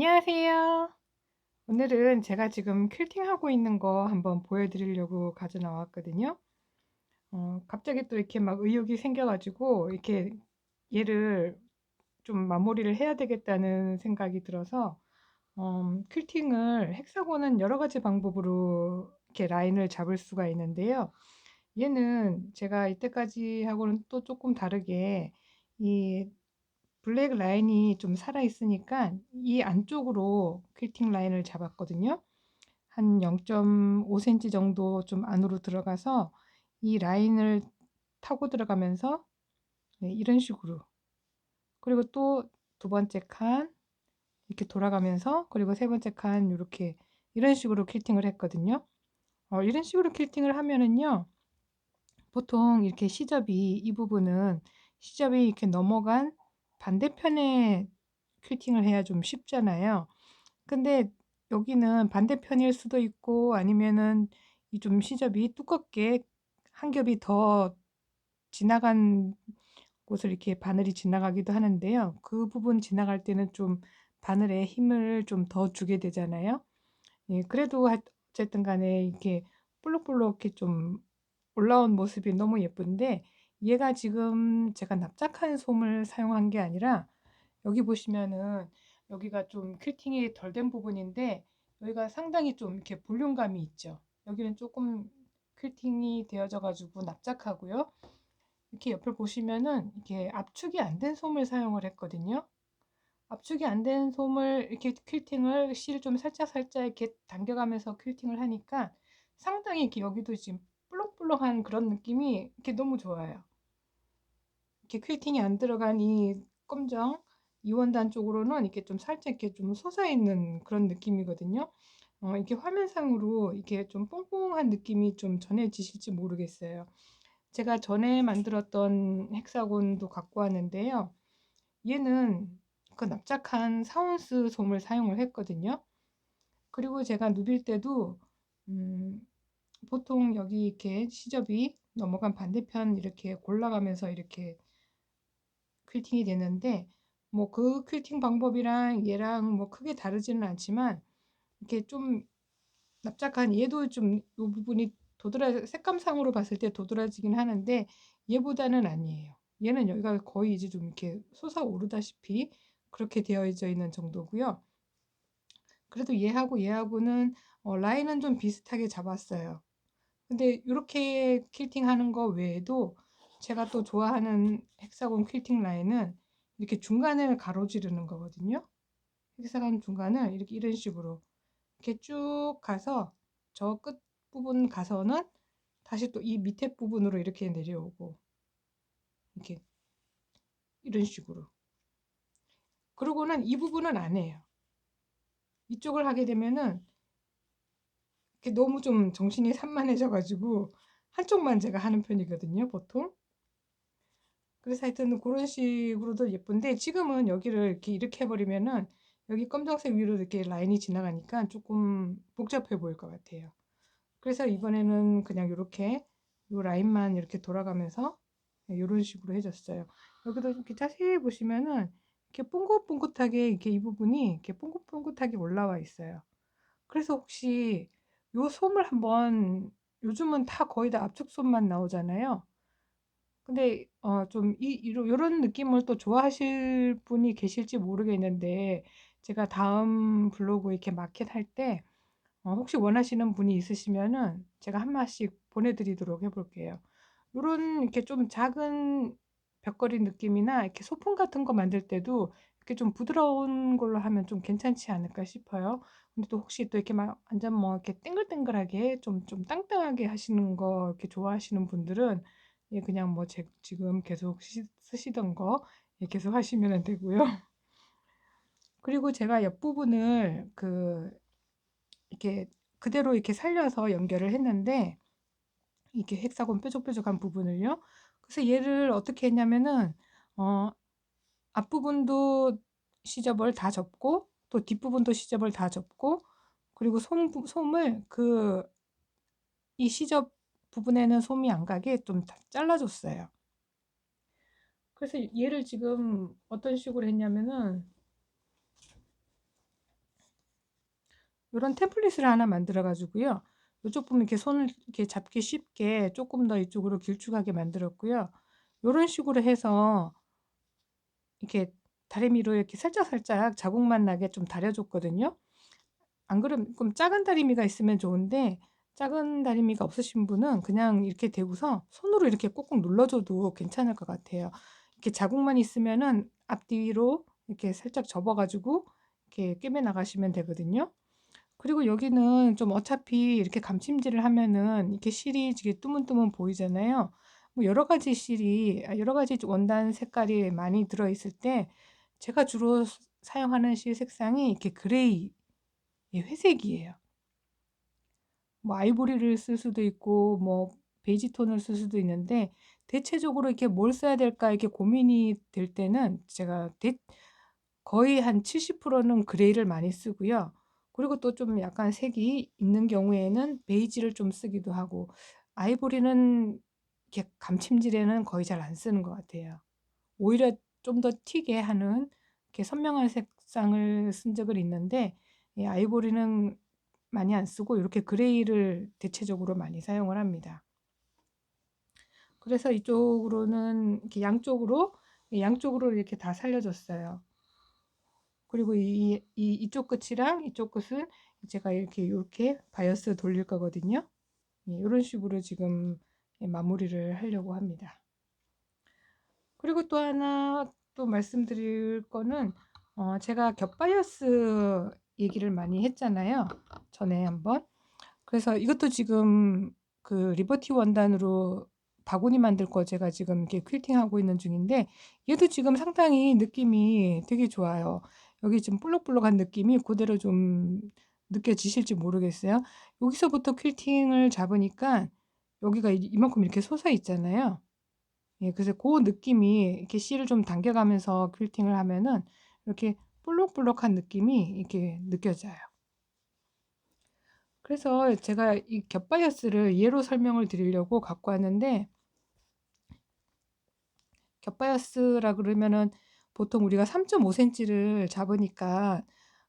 안녕하세요. 오늘은 제가 지금 퀼팅하고 있는 거 한번 보여드리려고 가져 나왔거든요. 어, 갑자기 또 이렇게 막 의욕이 생겨가지고 이렇게 얘를 좀 마무리를 해야 되겠다는 생각이 들어서 음, 퀼팅을 헥사곤은 여러 가지 방법으로 이렇게 라인을 잡을 수가 있는데요. 얘는 제가 이때까지 하고는 또 조금 다르게 이 블랙 라인이 좀 살아 있으니까 이 안쪽으로 퀼팅 라인을 잡았거든요. 한 0.5cm 정도 좀 안으로 들어가서 이 라인을 타고 들어가면서 네, 이런 식으로 그리고 또 두 번째 칸 이렇게 돌아가면서 그리고 세 번째 칸 이렇게 이런 식으로 퀼팅을 했거든요. 어, 이런 식으로 퀼팅을 하면은요 보통 이렇게 시접이 이 부분은 시접이 이렇게 넘어간 반대편에 퀼팅을 해야 좀 쉽잖아요. 근데 여기는 반대편일 수도 있고 아니면은 이 좀 시접이 두껍게 한 겹이 더 지나간 곳을 이렇게 바늘이 지나가기도 하는데요. 그 부분 지나갈 때는 좀 바늘에 힘을 좀 더 주게 되잖아요. 예, 그래도 어쨌든 간에 이렇게 볼록볼록 이렇게 좀 올라온 모습이 너무 예쁜데 얘가 지금 제가 납작한 솜을 사용한 게 아니라 여기 보시면은 여기가 좀 퀼팅이 덜 된 부분인데 여기가 상당히 좀 이렇게 볼륨감이 있죠. 여기는 조금 퀼팅이 되어져 가지고 납작하고요. 이렇게 옆을 보시면은 이렇게 압축이 안 된 솜을 사용을 했거든요. 압축이 안 된 솜을 이렇게 퀼팅을 실을 좀 살짝 살짝 이렇게 당겨가면서 퀼팅을 하니까 상당히 이렇게 여기도 지금 볼록볼록한 그런 느낌이 이렇게 너무 좋아요. 이렇게 퀼팅이 안 들어간 이 검정 이원단 쪽으로는 이렇게 좀 살짝 이렇게 좀 솟아있는 그런 느낌이거든요. 어, 이렇게 화면상으로 이렇게 좀 뽕뽕한 느낌이 좀 전해지실지 모르겠어요. 제가 전에 만들었던 헥사곤도 갖고 왔는데요. 얘는 그 납작한 사운스 솜을 사용을 했거든요. 그리고 제가 누빌 때도 음, 보통 여기 이렇게 시접이 넘어간 반대편 이렇게 골라가면서 이렇게 퀼팅이 되는데 뭐 그 퀼팅 방법이랑 얘랑 뭐 크게 다르지는 않지만 이렇게 좀 납작한 얘도 좀 이 부분이 도드라 색감상으로 봤을 때 도드라지긴 하는데 얘보다는 아니에요. 얘는 여기가 거의 이제 좀 이렇게 솟아오르다시피 그렇게 되어져 있는 정도고요. 그래도 얘하고 얘하고는 어, 라인은 좀 비슷하게 잡았어요. 근데 이렇게 퀼팅 하는 거 외에도 제가 또 좋아하는 헥사곤 퀼팅 라인은 이렇게 중간을 가로지르는 거거든요. 헥사곤 중간을 이렇게 이런 식으로 이렇게 쭉 가서 저 끝 부분 가서는 다시 또 이 밑에 부분으로 이렇게 내려오고 이렇게 이런 식으로 그러고는 이 부분은 안 해요. 이쪽을 하게 되면은 너무 좀 정신이 산만해져 가지고 한쪽만 제가 하는 편이거든요, 보통. 그래서 하여튼 그런 식으로도 예쁜데 지금은 여기를 이렇게 이렇게 해버리면은 여기 검정색 위로 이렇게 라인이 지나가니까 조금 복잡해 보일 것 같아요. 그래서 이번에는 그냥 이렇게 요 라인만 이렇게 돌아가면서 이런 식으로 해줬어요. 여기도 이렇게 자세히 보시면은 이렇게 뽕긋뽕긋하게 이렇게 이 부분이 이렇게 뽕긋뽕긋하게 올라와 있어요. 그래서 혹시 요 솜을 한번 요즘은 다 거의 다 압축솜만 나오잖아요. 근데 어 좀 이 요런 느낌을 또 좋아하실 분이 계실지 모르겠는데 제가 다음 블로그 이렇게 마켓 할 때 어 혹시 원하시는 분이 있으시면은 제가 한 마씩 보내 드리도록 해 볼게요. 요런 이렇게 좀 작은 벽걸이 느낌이나 이렇게 소품 같은 거 만들 때도 이렇게 좀 부드러운 걸로 하면 좀 괜찮지 않을까 싶어요. 근데 또 혹시 또 이렇게 막 완전 뭐 이렇게 땡글땡글하게 좀, 좀 땅땅하게 하시는 거 이렇게 좋아하시는 분들은 예, 그냥 뭐 제, 지금 계속 쓰시, 쓰시던 거 예, 계속 하시면 되고요. 그리고 제가 옆부분을 그 이렇게 그대로 이렇게 살려서 연결을 했는데 이렇게 헥사곤 뾰족뾰족한 부분을요. 그래서 얘를 어떻게 했냐면은 어 앞부분도 시접을 다 접고 또 뒷부분도 시접을 다 접고 그리고 솜, 솜을 그 이 시접 부분에는 솜이 안 가게 좀 잘라줬어요. 그래서 얘를 지금 어떤 식으로 했냐면은 요런 템플릿을 하나 만들어 가지고요. 요쪽 보면 이렇게 손을 이렇게 잡기 쉽게 쪼끔 더 이쪽으로 길쭉하게 만들었고요. 요런 식으로 해서 이렇게 다리미로 이렇게 살짝살짝 자국만 나게 좀 다려 줬거든요. 안 그러면 좀 작은 다리미가 있으면 좋은데 작은 다리미가 없으신 분은 그냥 이렇게 대고서 손으로 이렇게 꼭꼭 눌러 줘도 괜찮을 것 같아요. 이렇게 자국만 있으면은 앞뒤로 이렇게 살짝 접어 가지고 이렇게 꿰매 나가시면 되거든요. 그리고 여기는 좀 어차피 이렇게 감침질을 하면은 이렇게 실이 이게 뜨문뜨문 보이잖아요. 뭐 여러 가지 실이 아 여러 가지 원단 색깔이 많이 들어 있을 때 제가 주로 사용하는 실 색상이 이렇게 그레이 예 회색이에요. 뭐 아이보리를 쓸 수도 있고 뭐 베이지 톤을 쓸 수도 있는데 대체적으로 이렇게 '뭘 써야 될까?' 이렇게 고민이 될 때는 제가 대 거의 한 70%는 그레이를 많이 쓰고요. 그리고 또 좀 약간 색이 있는 경우에는 베이지를 좀 쓰기도 하고 아이보리는 이렇게 감침질에는 거의 잘 안 쓰는 것 같아요. 오히려 좀 더 튀게 하는 이렇게 선명한 색상을 쓴 적은 있는데 이 아이보리는 많이 안 쓰고 이렇게 그레이를 대체적으로 많이 사용을 합니다. 그래서 이쪽으로는 이렇게 양쪽으로 양쪽으로 이렇게 다 살려줬어요. 그리고 이, 이 이쪽 끝이랑 이쪽 끝은 제가 이렇게 이렇게 바이어스 돌릴 거거든요. 예, 이런 식으로 지금 마무리를 하려고 합니다. 그리고 또 하나 또 말씀드릴 거는 어, 제가 겹바이어스 얘기를 많이 했잖아요. 전에 한번. 그래서 이것도 지금 그 리버티 원단으로 바구니 만들 거 제가 지금 이렇게 퀼팅하고 있는 중인데 얘도 지금 상당히 느낌이 되게 좋아요. 여기 지금 볼록볼록한 느낌이 그대로 좀 느껴지실지 모르겠어요. 여기서부터 퀼팅을 잡으니까 여기가 이만큼 이렇게 솟아 있잖아요. 예, 그래서 그 느낌이 이렇게 실을 좀 당겨 가면서 퀼팅을 하면은 이렇게 볼록볼록한 느낌이 이렇게 느껴져요. 그래서 제가 이 겹바이어스를 예로 설명을 드리려고 갖고 왔는데 겹바이어스라 그러면은 보통 우리가 3.5cm를 잡으니까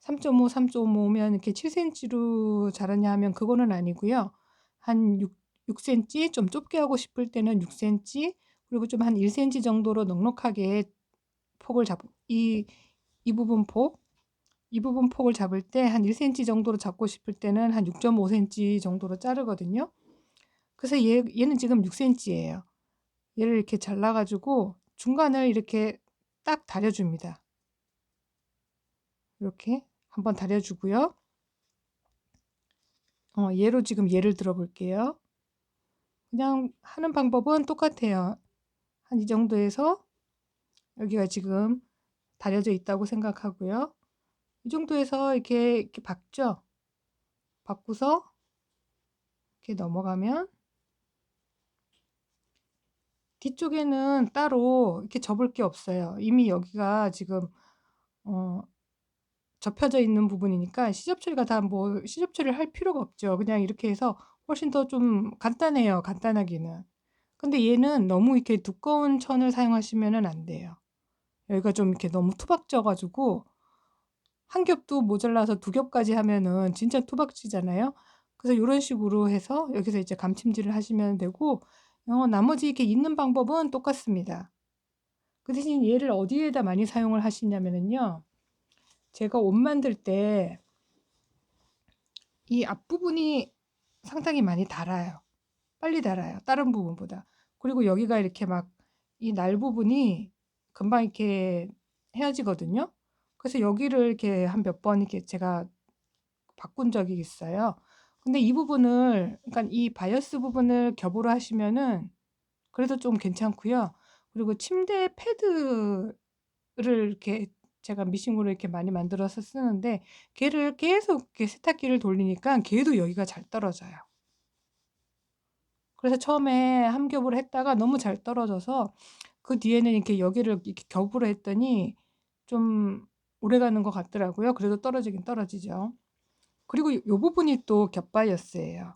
3.5, 3.5면 이렇게 7cm로 자르냐 하면 그거는 아니고요. 한 6, 6cm 좀 좁게 하고 싶을 때는 6cm 그리고 좀 한 1cm 정도로 넉넉하게 폭을 잡, 이, 이 부분 폭, 이 부분 폭을 잡을 때 한 1cm 정도로 잡고 싶을 때는 한 6.5cm 정도로 자르거든요. 그래서 얘, 얘는 지금 6cm예요. 얘를 이렇게 잘라가지고 중간을 이렇게 딱 다려줍니다. 이렇게 한번 다려주고요. 어, 얘로 지금 예를 들어 볼게요. 그냥 하는 방법은 똑같아요. 한 이 정도에서 여기가 지금 다려져 있다고 생각하고요. 이 정도에서 이렇게, 이렇게 박죠. 박고서 이렇게 넘어가면 뒤쪽에는 따로 이렇게 접을 게 없어요. 이미 여기가 지금 어, 접혀져 있는 부분이니까 시접 처리가 다 뭐 시접 처리를 할 필요가 없죠. 그냥 이렇게 해서 훨씬 더 좀 간단해요. 간단하기는. 근데 얘는 너무 이렇게 두꺼운 천을 사용하시면 안 돼요. 여기가 좀 이렇게 너무 투박져 가지고 한 겹도 모자라서 두 겹까지 하면은 진짜 투박지잖아요. 그래서 이런 식으로 해서 여기서 이제 감침질을 하시면 되고 어, 나머지 이렇게 있는 방법은 똑같습니다. 그 대신 얘를 어디에다 많이 사용을 하시냐면요. 제가 옷 만들 때 이 앞부분이 상당히 많이 닳아요. 빨리 닳아요. 다른 부분보다. 그리고 여기가 이렇게 막 이 날 부분이 금방 이렇게 헤어지거든요. 그래서 여기를 이렇게 한 몇 번 이렇게 제가 바꾼 적이 있어요. 근데 이 부분을 그러니까 이 바이어스 부분을 겹으로 하시면은 그래도 좀 괜찮고요. 그리고 침대 패드를 이렇게 제가 미싱으로 이렇게 많이 만들어서 쓰는데 걔를 계속 이렇게 세탁기를 돌리니까 걔도 여기가 잘 떨어져요. 그래서 처음에 한 겹으로 했다가 너무 잘 떨어져서 그 뒤에는 이렇게 여기를 이렇게 겹으로 했더니 좀 오래가는 것 같더라고요. 그래도 떨어지긴 떨어지죠. 그리고 이 부분이 또 겹바이어스예요.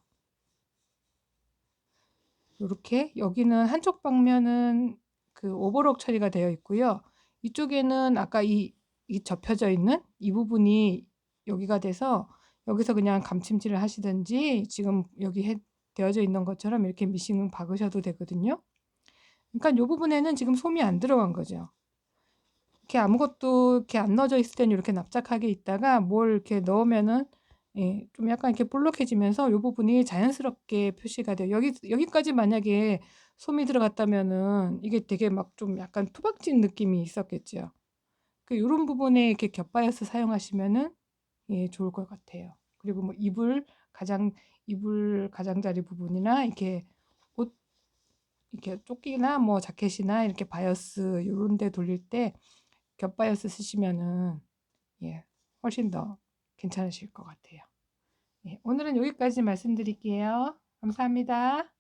이렇게 여기는 한쪽 방면은 그 오버록 처리가 되어 있고요. 이쪽에는 아까 이, 이 접혀져 있는 이 부분이 여기가 돼서 여기서 그냥 감침질을 하시든지 지금 여기 해, 되어져 있는 것처럼 이렇게 미싱 박으셔도 되거든요. 그러니까 이 부분에는 지금 솜이 안 들어간 거죠. 이렇게 아무것도 이렇게 안 넣어져 있을 때는 이렇게 납작하게 있다가 뭘 이렇게 넣으면은 예, 좀 약간 이렇게 볼록해지면서 이 부분이 자연스럽게 표시가 돼요. 여기 여기까지 만약에 솜이 들어갔다면은 이게 되게 막 좀 약간 투박진 느낌이 있었겠죠. 그 요런 부분에 이렇게 겹바이어스 사용하시면은 예, 좋을 것 같아요. 그리고 뭐 이불 가장 이불 가장자리 부분이나 이렇게 옷 이렇게 조끼나 뭐 자켓이나 이렇게 바이어스 요런 데 돌릴 때 겹바이어스 쓰시면은 예, 훨씬 더 괜찮으실 것 같아요. 예, 오늘은 여기까지 말씀드릴게요. 감사합니다.